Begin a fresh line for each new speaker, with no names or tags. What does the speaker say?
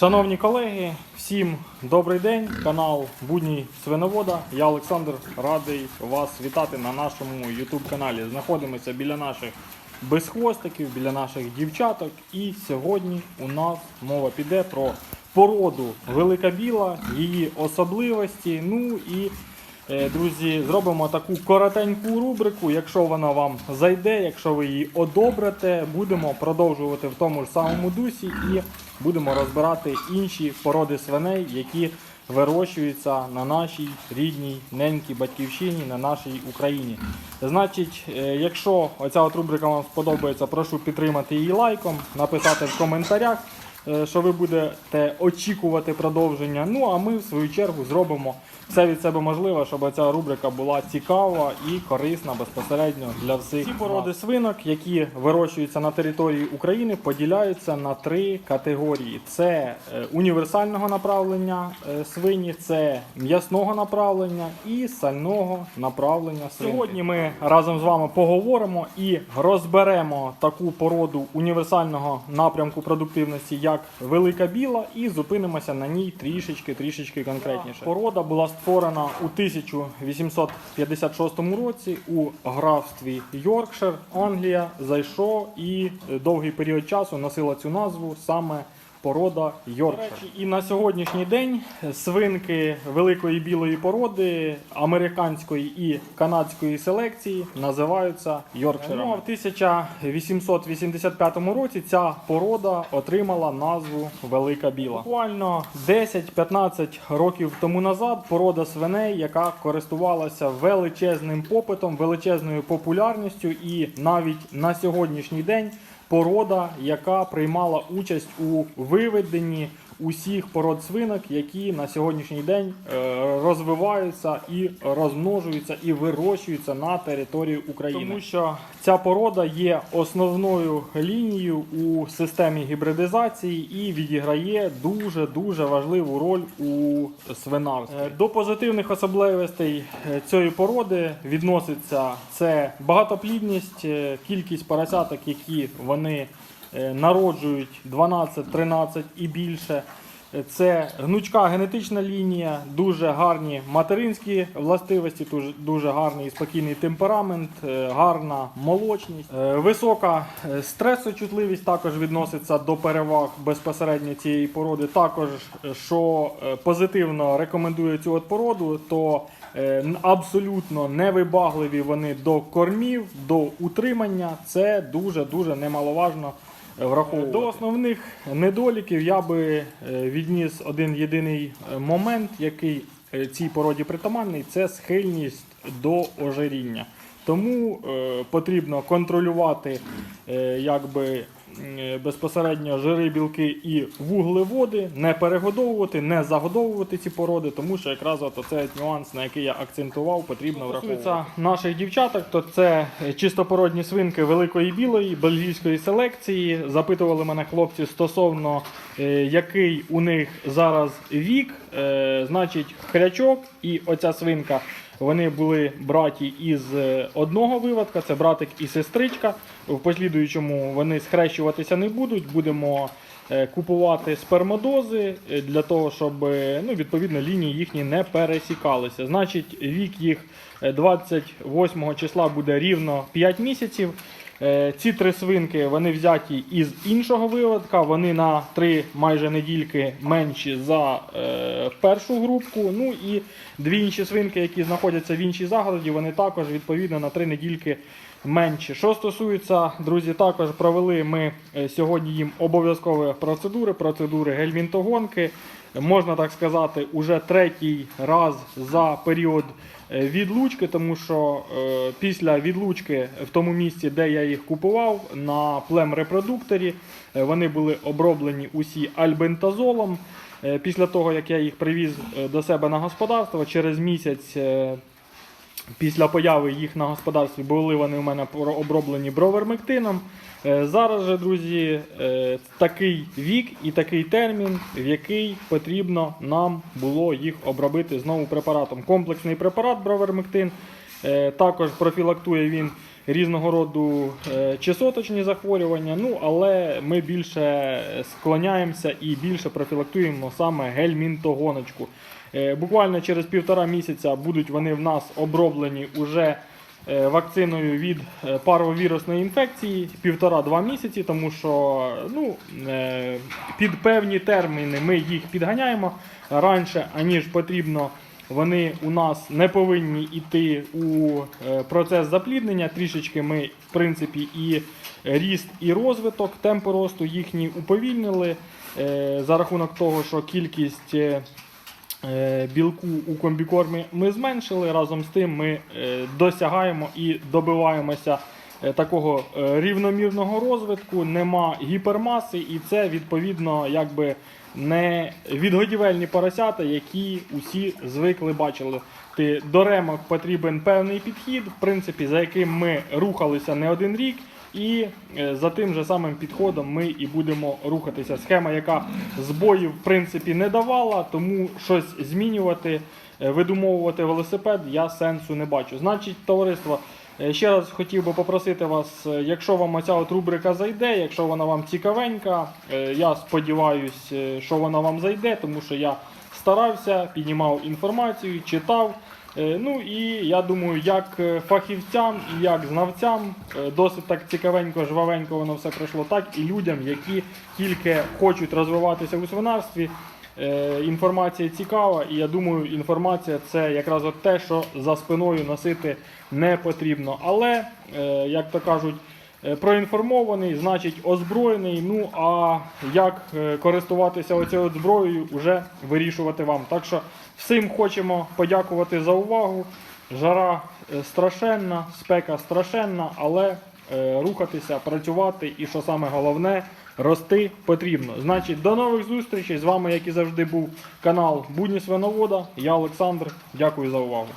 Шановні колеги, всім добрий день. Канал Будній Свиновода. Я Олександр радий вас вітати на нашому YouTube каналі. Знаходимося біля наших безхвостиків, біля наших дівчаток. І сьогодні у нас мова піде про породу Велика Біла, її особливості. Ну і Друзі, зробимо таку коротеньку рубрику. Якщо вона вам зайде, якщо ви її одобрите, будемо продовжувати в тому ж самому дусі і будемо розбирати інші породи свиней, які вирощуються на нашій рідній ненькій батьківщині, на нашій Україні. Значить, е, якщо оця от рубрика вам сподобається, прошу підтримати її лайком, написати в коментарях е, що ви будете очікувати продовження. Ну а ми в свою чергу зробимо все від себе можливе, щоб ця рубрика була цікава і корисна безпосередньо для всіх. Ці породи свинок, які вирощуються на території України, поділяються на три категорії: це е, універсального направлення е, свині, це м'ясного направлення і сального направлення свинки. Сьогодні ми разом з вами поговоримо і розберемо таку породу універсального напрямку продуктивності, як велика біла, і зупинимося на ній трішечки, трішечки конкретніше. Порода була створена у 1856 році у графстві Йоркшир, Англія. Зайшов і е, довгий період часу носила цю назву саме. Порода Йоркшир. І на сьогоднішній день свинки великої білої породи американської і канадської селекції називаються Йоркширами. Ну, а в 1885 році ця порода отримала назву Велика Біла. Буквально 10-15 років тому назад порода свиней, яка користувалася величезним попитом, величезною популярністю, і навіть на сьогоднішній день порода, яка приймала участь у виведенні усіх пород свинок, які на сьогоднішній день е, розвиваються і розмножуються і вирощуються на території України. Тому що ця порода є основною лінією у системі гібридизації і відіграє дуже дуже важливу роль у свинарстві. Е, До позитивних особливостей е, цієї породи відноситься це багатоплідність, кількість поросяток, які вони народжують 12, 13 і більше. Е, Це гнучка генетична лінія, дуже гарні материнські властивості, дуже, гарний спокійний темперамент, е, гарна молочність, Е, висока е, стресочутливість також відноситься до переваг безпосередньо цієї породи. Також, е, що е, позитивно рекомендує цю от породу, то е, абсолютно невибагливі вони до кормів, до утримання. Це дуже дуже немаловажно враховувати. До основних недоліків я би е, відніс один єдиний е, момент, який е, цій породі притаманний, це схильність до ожиріння. Тому потрібно контролювати якби, безпосередньо жири, білки і вуглеводи, не перегодовувати, не загодовувати ці породи, тому що якраз от оцей нюанс, на який я акцентував, потрібно враховувати. наших дівчаток, то це чистопородні свинки великої білої бельгійської селекції. Запитували мене хлопці стосовно е, який у них зараз вік. Е, значить, хрячок і оця свинка. Вони були браті із е, одного виводка, це братик і сестричка. В послідуючому вони схрещуватися не будуть. Будемо е, купувати спермодози е, для того, щоб ну, відповідно лінії їхні не пересікалися. Значить, вік їх е, 28 числа буде рівно 5 місяців. Е, Ці три свинки вони взяті із іншого виводка. Вони на три майже недільки менші за е, першу групку. Ну і дві інші свинки, які знаходяться в іншій загороді, вони також відповідно на три недільки менші. Що стосується, друзі, також провели ми е, сьогодні їм обов'язкові процедури, процедури гельмінтогонки. Можна так сказати, уже третій раз за період е, відлучки, тому що е, після відлучки в тому місці, де я їх купував, на плем-репродукторі, е, вони були оброблені усі альбентазолом. Після того, як я їх привіз до себе на господарство, через місяць після появи їх на господарстві були вони у мене оброблені бровермектином. Е, Зараз же, друзі, е, такий вік і такий термін, в який потрібно нам було їх обробити знову препаратом. Комплексний препарат бровермектин. Е, Також профілактує він різного роду чесоточні захворювання. Ну, але ми більше склоняємося і більше профілактуємо саме гельмінтогоночку. Е, Буквально через півтора місяця будуть вони в нас оброблені уже е, вакциною від е, паровірусної інфекції півтора-два місяці, тому що ну, під певні терміни ми їх підганяємо раніше, аніж потрібно. Вони у нас не повинні йти у процес запліднення. Трішечки ми, в принципі, і ріст, і розвиток, темпи росту їхні уповільнили за рахунок того, що кількість білку у комбікормі ми зменшили. Разом з тим ми е, досягаємо і добиваємося е, такого е, рівномірного розвитку, нема гіпермаси, і це відповідно якби не відгодівельні поросята, які усі звикли бачили. До ремок потрібен певний підхід, в принципі, за яким ми рухалися не один рік. І е, за тим же самим підходом ми і будемо рухатися. Схема, яка збоїв в принципі не давала, тому щось змінювати, е, видумовувати велосипед я сенсу не бачу. Значить, товариство, е, ще раз хотів би попросити вас, якщо вам оця от рубрика зайде, якщо вона вам цікавенька, я сподіваюся, що вона вам зайде, тому що я старався, піднімав інформацію, читав. Е, Ну і я думаю, як е, фахівцям і як знавцям е, досить так цікавенько, жвавенько воно все пройшло, так і людям, які тільки хочуть розвиватися у свинарстві. Інформація цікава, і я думаю, інформація це якраз от те, що за спиною носити не потрібно. Але, як то кажуть, проінформований, значить озброєний. Ну а як е, користуватися оцією зброєю, вже вирішувати вам. Так що всім хочемо подякувати за увагу. Жара е, страшенна, спека страшенна, але е, рухатися, працювати і що саме головне, рости потрібно. Значить, до нових зустрічей. З вами, як і завжди, був канал Будні Свиновода. Я Олександр. Дякую за увагу.